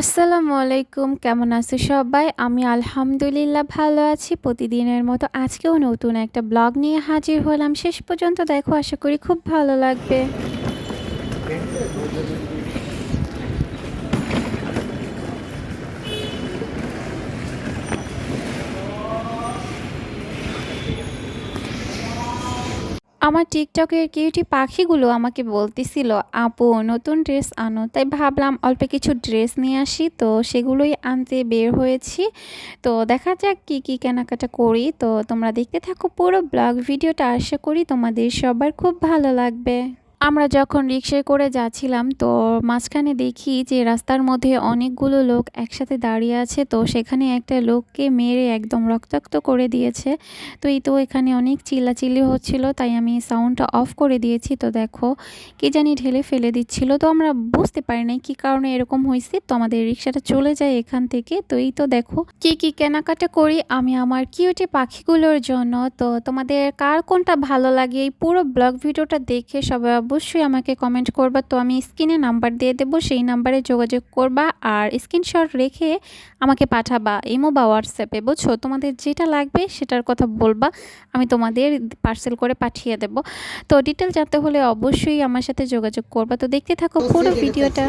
আসসালামু আলাইকুম, কেমন আছো সবাই? আমি আলহামদুলিল্লাহ ভালো আছি। প্রতিদিনের মতো আজকেও নতুন একটা ব্লগ নিয়ে হাজির হলাম। শেষ পর্যন্ত দেখো, আশা করি খুব ভালো লাগবে। আমার টিকটকের কিউটি পাখিগুলো আমাকে বলতেছিল, আপু, নতুন ড্রেস আনো। তাই ভাবলাম অল্প কিছু ড্রেস নিয়ে আসি। তো সেগুলোই আনতে বের হয়েছি। তো দেখা যাক কী কী কেনাকাটা করি। তো তোমরা দেখতে থাকো পুরো ব্লগ। ভিডিওটা আশা করি তোমাদের সবার খুব ভালো লাগবে। আমরা যখন রিক্সায় করে যাচ্ছিলাম, তো মাঝখানে দেখি যে রাস্তার মধ্যে অনেকগুলো লোক একসাথে দাঁড়িয়ে আছে। তো সেখানে একটা লোককে মেরে একদম রক্তাক্ত করে দিয়েছে। তো এই তো এখানে অনেক চিল্লাচিল্লি হচ্ছিল, তাই আমি সাউন্ডটা অফ করে দিয়েছি। তো দেখো, কে জানি ঢেলে ফেলে দিচ্ছিল। তো আমরা বুঝতে পারি নাই কী কারণে এরকম হয়েছে। তো আমাদের রিক্সাটা চলে যায় এখান থেকে। তো এই তো দেখো, কি কি কেনাকাটা করি আমি আমার কিউটি পাখিগুলোর জন্য। তো তোমাদের কার কোনটা ভালো লাগে এই পুরো ব্লগ ভিডিওটা দেখে সবাই অবশ্যই আমাকে কমেন্ট করবা। তো আমি স্ক্রিনে নাম্বার দিয়ে দেবো সেই নাম্বারে যোগাযোগ করবা আর স্ক্রিনশট রেখে আমাকে পাঠাবা ইমো বা হোয়াটসঅ্যাপে বুঝছ? তোমাদের যেটা লাগবে সেটার কথা বলবা আমি তোমাদের পার্সেল করে পাঠিয়ে দেব। তো ডিটেল জানতে হলে অবশ্যই আমার সাথে যোগাযোগ করবা। তো দেখতে থাকো পুরো ভিডিওটা।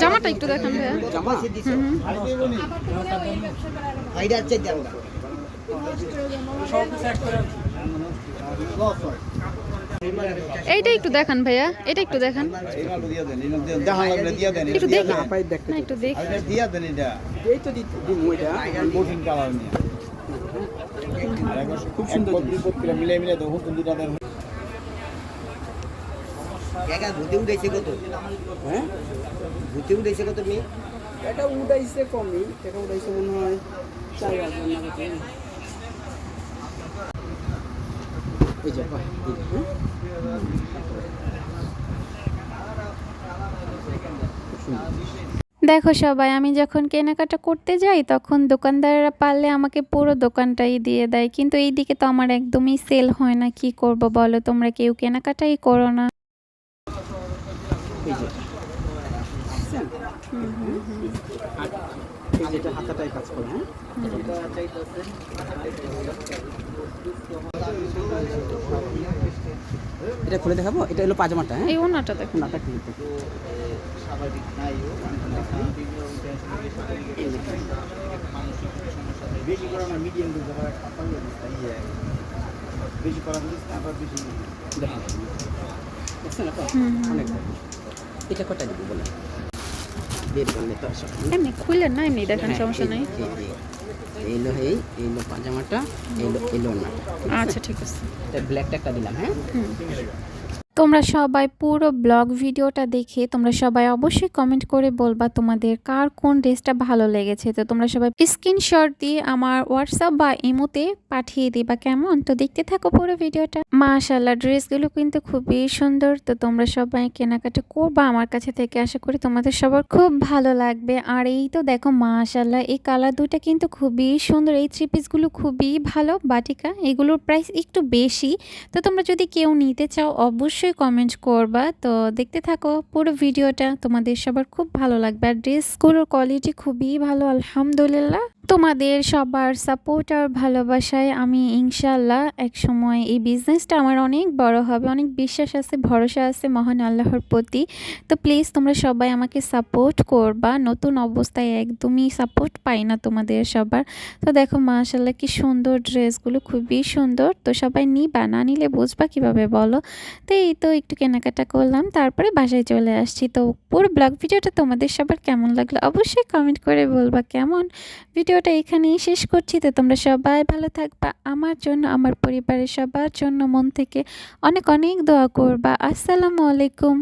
জামাটা একটু দেখান ভাইয়া। জামা? আইডিয়া আছে জামা? এইটা একটু দেখান ভাইয়া এটা একটু দেখান। দেখা একটু দেখি। না একটু দেখ। দিয়া দেন এটা। এই তো দিমু এটা কঠিন কালার নিয়ে। খুব সুন্দর মিলে মিলে হুকুম দুটা ভূতে উঠেছে কত? হ্যাঁ? ভূতে উঠেছে কত মেয়ে? এটা উঠাইছে কমই। এটা উঠাইছে মনে হয় চার হাজার না কত। হ্যাঁ? দেখো সবাই, আমি যখন কেনাকাটা করতে যাই, তখন দোকানদাররা পারলে আমাকে পুরো দোকানটাই দিয়ে দেয়। কিন্তু এই দিকে তো আমার একদমই সেল হয় না। কি করব বলো? তোমরা কেউ কেনাকাটাই করো না এই যে বুঝছেন? আর যেটা হাতাটাই কাজ করে হ্যাঁ? এটা খুলে দেখাবো? এটা হলো পাজামাটা হ্যাঁ? এই ওনাটা দেখো নাটা খুলে দেখো। বেশি করে আমার মিডিয়াম দিতে হবে বেশি করা দিস না আবার বেশি দেখেন অনেক এটা কটা দিব বলে বের করলে তো এমনি খুলে না এমনি দেখেন সমস্যা নেই এলো এই এলো পাজামাটা এলো এলো না আচ্ছা ঠিক আছে ব্ল্যাকটা একটা দিলাম হ্যাঁ তোমরা সবাই পুরো ব্লগ ভিডিওটা দেখে তোমরা সবাই অবশ্যই কমেন্ট করে বলবা তোমাদের কার কোন ড্রেসটা ভালো লেগেছে। তো তোমরা সবাই স্ক্রিনশট দিয়ে আমার হোয়াটসঅ্যাপ বা ইমোতে পাঠিয়ে দিবা, কেমন? তো দেখতে থাকো পুরো ভিডিওটা। মাশাল্লাহ ড্রেসগুলো কিন্তু খুবই সুন্দর। তো তোমরা সবাই কেনাকাটা করবা আমার কাছে থেকে, আশা করি তোমাদের সবার খুব ভালো লাগবে। আর এই তো দেখো মাশাল্লাহ এই কালার দুটা কিন্তু খুবই সুন্দর। এই থ্রি পিসগুলো খুবই ভালো, বাটিকা, এগুলোর প্রাইস একটু বেশি। তো তোমরা যদি কেউ নিতে চাও, অবশ্যই কমেন্ট করবা। তো দেখতে থাকো পুরো ভিডিওটা। তোমাদের সবার খুব ভালো লাগবে। আর ড্রেসগুলোর কোয়ালিটি খুবই ভালো, আলহামদুলিল্লাহ। তোমাদের সবার সাপোর্ট আর ভালোবাসায় আমি ইনশাল্লাহ এক সময় এই বিজনেসটা আমার অনেক বড় হবে, অনেক বিশ্বাস আছে, ভরসা আছে মহান আল্লাহর প্রতি। তো প্লিজ তোমরা সবাই আমাকে সাপোর্ট করবা, নতুন অবস্থায় একদমই সাপোর্ট পাই না তোমাদের সবার। তো দেখো মাশাল্লাহ কি সুন্দর ড্রেসগুলো খুবই সুন্দর। তো সবাই নিবা, না নিলে বুঝবা কীভাবে বলো? তো এই তো একটু কেনাকাটা করলাম, তারপরে বাসায় চলে আসছি। তো পুরো ব্লগ ভিডিওটা তোমাদের সবার কেমন লাগল অবশ্যই কমেন্ট করে বলবা কেমন? ভিডিওটা এখানেই শেষ করছি। তো তোমরা সবাই ভালো থাকবা। আমার জন্য, আমার পরিবারের সবার জন্য মন থেকে অনেক অনেক দোয়া করবা। আসসালামু আলাইকুম।